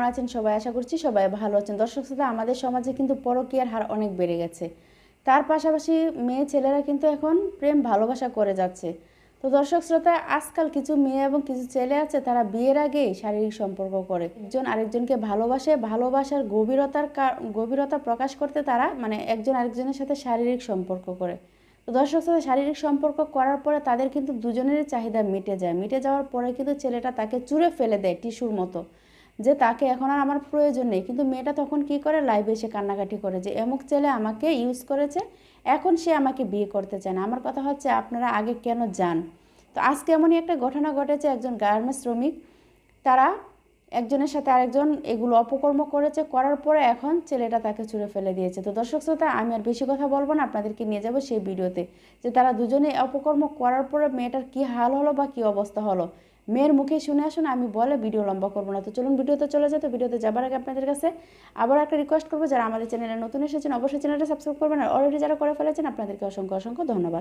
কেমন আছেন? সবাই আশা করছি সবাই ভালো আছেন। দর্শক শ্রোতা, আমাদের সমাজে কিন্তু পরকীয়ার হার অনেক বেড়ে গেছে। তার পাশাপাশি মেয়ে ছেলেরা কিন্তু এখন প্রেম ভালোবাসা করে যাচ্ছে। তো দর্শক শ্রোতা, আজকাল কিছু মেয়ে এবং কিছু ছেলে আছে, তারা বিয়ের আগে শারীরিক সম্পর্ক করে। একজন আরেকজনকে ভালোবাসে, ভালোবাসার গভীরতার গভীরতা প্রকাশ করতে তারা মানে একজন আরেকজনের সাথে শারীরিক সম্পর্ক করে। তো দর্শক সাথে শারীরিক সম্পর্ক করার পরে তাদের কিন্তু দুজনেরই চাহিদা মিটে যায়। মিটে যাওয়ার পরে কিন্তু ছেলেটা তাকে চুরে ফেলে দেয় টিস্যুর মতো। যে তাকে এখন আর আমার প্রয়োজন নেই। কিন্তু মেয়েটা তখন কি করে? লাইভে এসে কান্নাকাটি করে যে এমুক ছেলে আমাকে ইউজ করেছে। এখন সে আমাকে বিয়ে করতে চায় না। আমার কথা হচ্ছে আপনারা আগে কেন যান? তো আজকে এমনই একটা ঘটনা ঘটেছে। একজন গার্মেন্টস শ্রমিক, তারা একজনের সাথে আরেকজন এগুলো অপকর্ম করেছে। করার পরে এখন ছেলেটা তাকে ছুঁড়ে ফেলে দিয়েছে। তো দর্শক শ্রোতা, আমি আর বেশি কথা বলব না। আপনাদেরকে নিয়ে যাব সেই ভিডিওতে। যে তারা দুজনে অপকর্ম করার পরে মেয়েটার কি হাল হলো বা কি অবস্থা হলো? মেয়ের মুখে শুনে আসুন, আমি বলে ভিডিও লম্বা করব না। তো চলুন, ভিডিওতে চলে যেত, ভিডিওতে যাবার আগে আপনাদের কাছে আবার একটা রিকোয়েস্ট করব। যারা আমাদের চ্যানেলে নতুন এসেছেন, অবশ্যই চ্যানেলটা সাবস্ক্রাইব করবেন। আর অলরেডি যারা করে ফেলেছেন, আপনাদেরকে অসংখ্য অসংখ্য ধন্যবাদ।